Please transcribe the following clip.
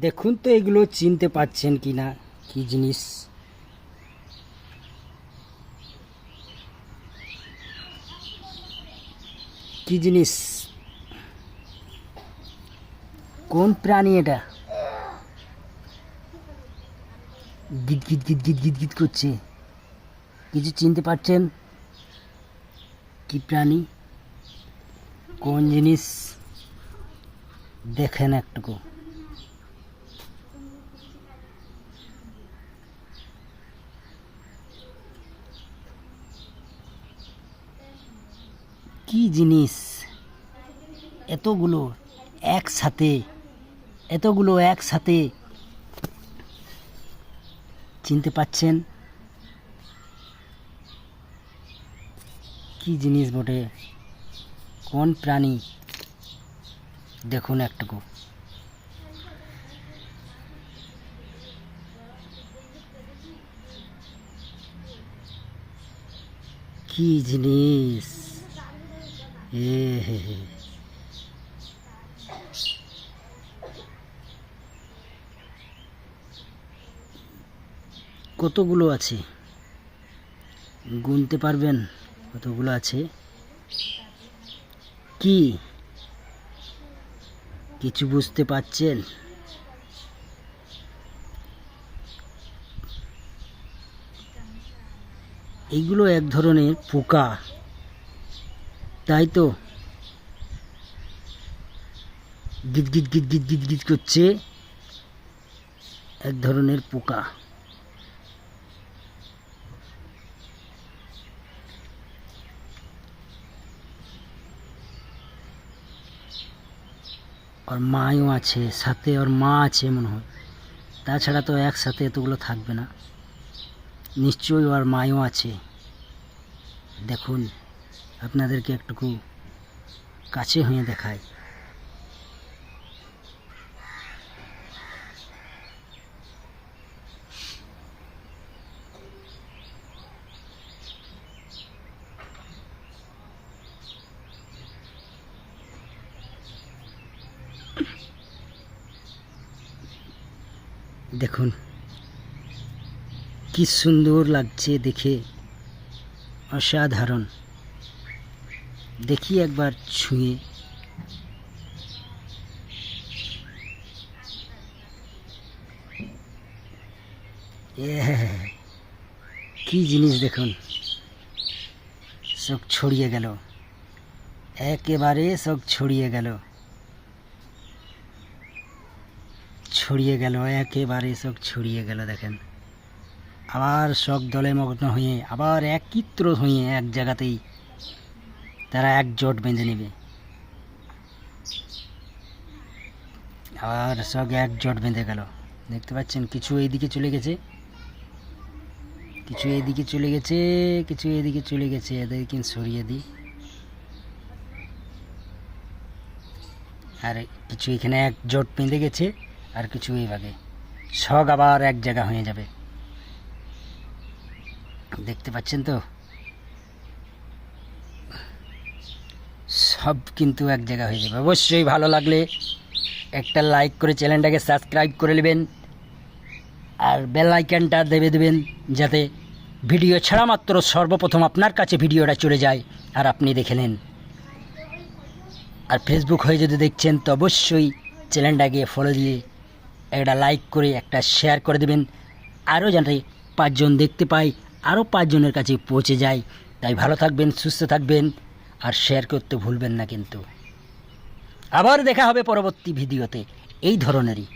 দেখুন তো এগুলো চিনতে পাচ্ছেন কি না কি জিনিস? কি জিনিস? কোন প্রাণী এটা? গিট গিট গিট গিট গিট গিট করছে। কিছু চিনতে পারছেন কি প্রাণী? কোন জিনিস? দেখেন একটুকু। কি জিনিস? এতগুলো একসাথে এতগুলো একসাথে। চিনতে পাচ্ছেন? কি জিনিস বটে? কোন প্রাণী? দেখুন একটুকু কি জিনিস। কতগুলো আছে? গুনতে পারবেন? কতগুলো আছে? কি? কিছু বুঝতে পারছেন? এইগুলো এক ধরনের পোকা। তাই তো? গিট গিট গিট গিট গিট গিট করছে। এক ধরনের পোকা। ওর মাও আছে, সাথে ওর মা আছে মনে হয়। তাছাড়া তো একসাথে এতগুলো থাকবে না। নিশ্চয়ই ওর মাও আছে। দেখুন। আপনাদেরকে একটুকু কাছে হয়ে দেখায় দেখুন কি সুন্দর লাগছে দেখে। অসাধারণ। দেখি একবার ছুঁয়ে। কি জিনিস দেখুন। সব ছড়িয়ে গেল। একেবারে সব ছড়িয়ে গেল। ছড়িয়ে গেল, একেবারে সব ছড়িয়ে গেল, দেখেন। আবার সব দলে মগ্ন হয়ে, আবার একত্র হয়ে এক জায়গাতেই তারা এক জোট বেঁধে নেবে। আবার সব এক জোট বেঁধে গেল। দেখতে পাচ্ছেন, কিছু এইদিকে চলে গেছে। কিছু এইদিকে চলে গেছে, কিছু এইদিকে চলে গেছে। এদেরকে সরিয়ে দিই। আর, কিছু এখানে এক জোট বেঁধে গেছে আর কিছু এইভাবে সব আবার এক জায়গা হয়ে যাবে। দেখতে পাচ্ছেন তো? সব কিন্তু এক জায়গা হয়ে যাবে। অবশ্যই ভালো লাগলে একটা লাইক করে চ্যানেলটাকে সাবস্ক্রাইব করে নেবেন আর বেল আইকনটা দেবে দেবেন যাতে ভিডিও ছাড়া মাত্র সর্বপ্রথম আপনার কাছে ভিডিওটা চলে যায় আর আপনি দেখে নেন। আর ফেসবুক হয়ে যদি দেখছেন, তো অবশ্যই চ্যানেলটাকে ফলো দিয়ে একটা লাইক করে, একটা শেয়ার করে দেবেন। আরও যাতে পাঁচজন দেখতে পাই, আরও পাঁচজনের কাছে পৌঁছে যায়। তাই ভালো থাকবেন, সুস্থ থাকবেন। আর শেয়ার করতে ভুলবেন না কিন্তু। আবার দেখা হবে পরবর্তী ভিডিওতে। এই ধরনেরই।